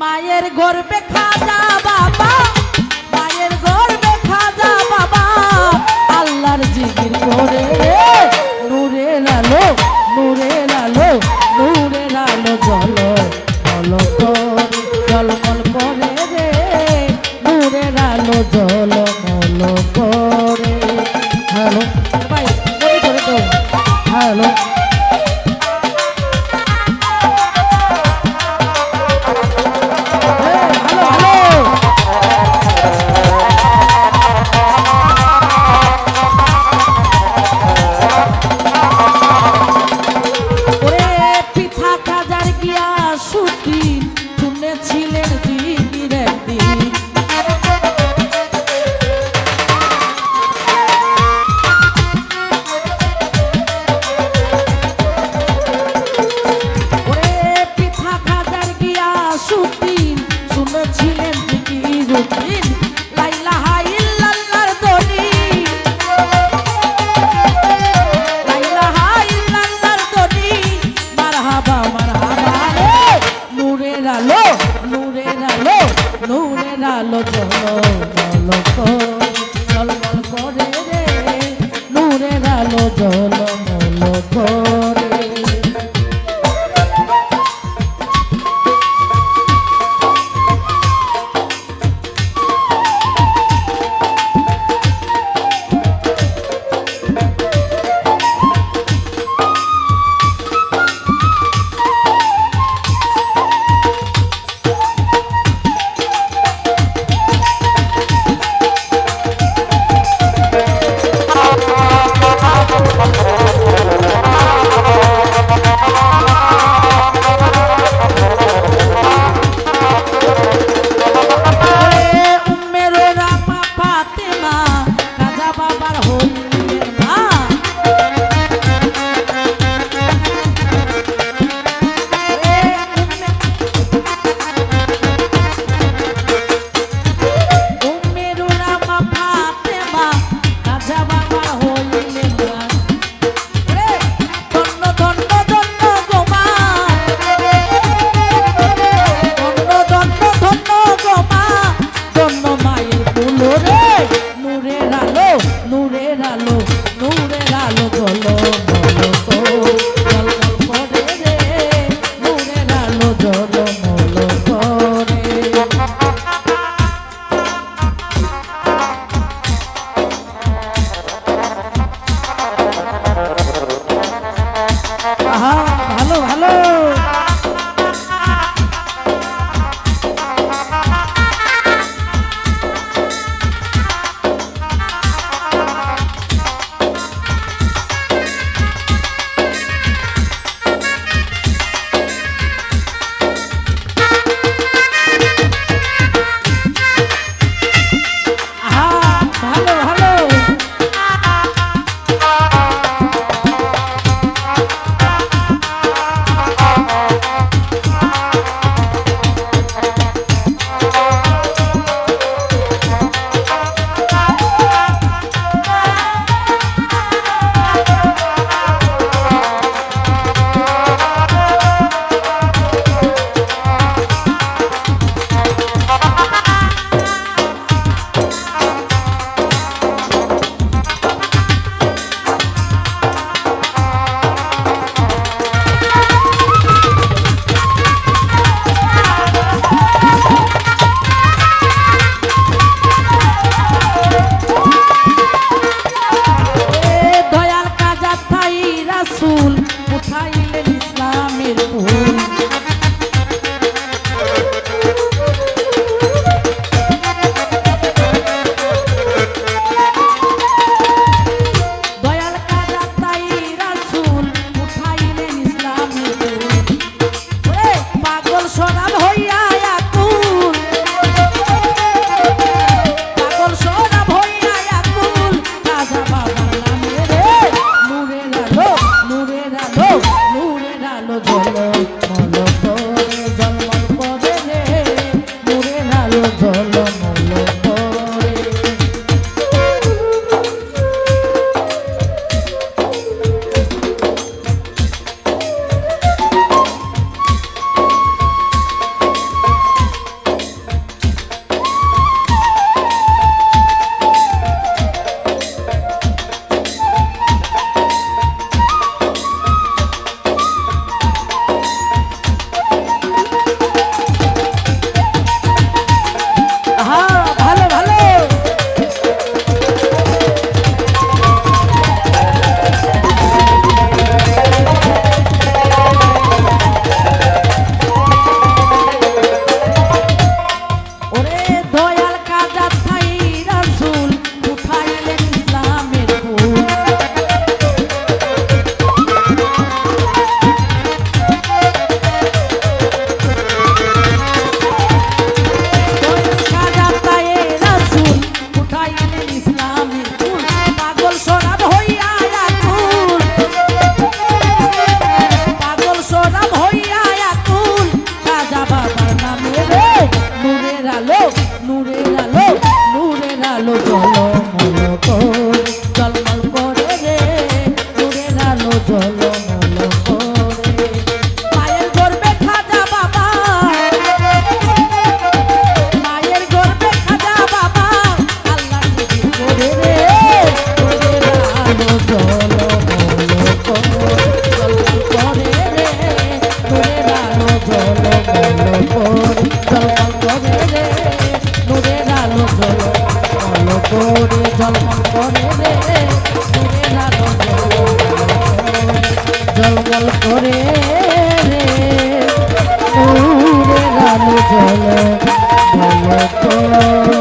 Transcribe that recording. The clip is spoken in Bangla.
মায়ের গর্বে খাজা বাবা, মায়ের গর্বে খাজা বাবা। আল্লাহর জিকির করে নূরে লালো নূরে লালো নূরে লালো জল আলো জল জল জল করে রে নূরের আলো জল মন জল জল করে রে। উড়ে গেল জল জল করে।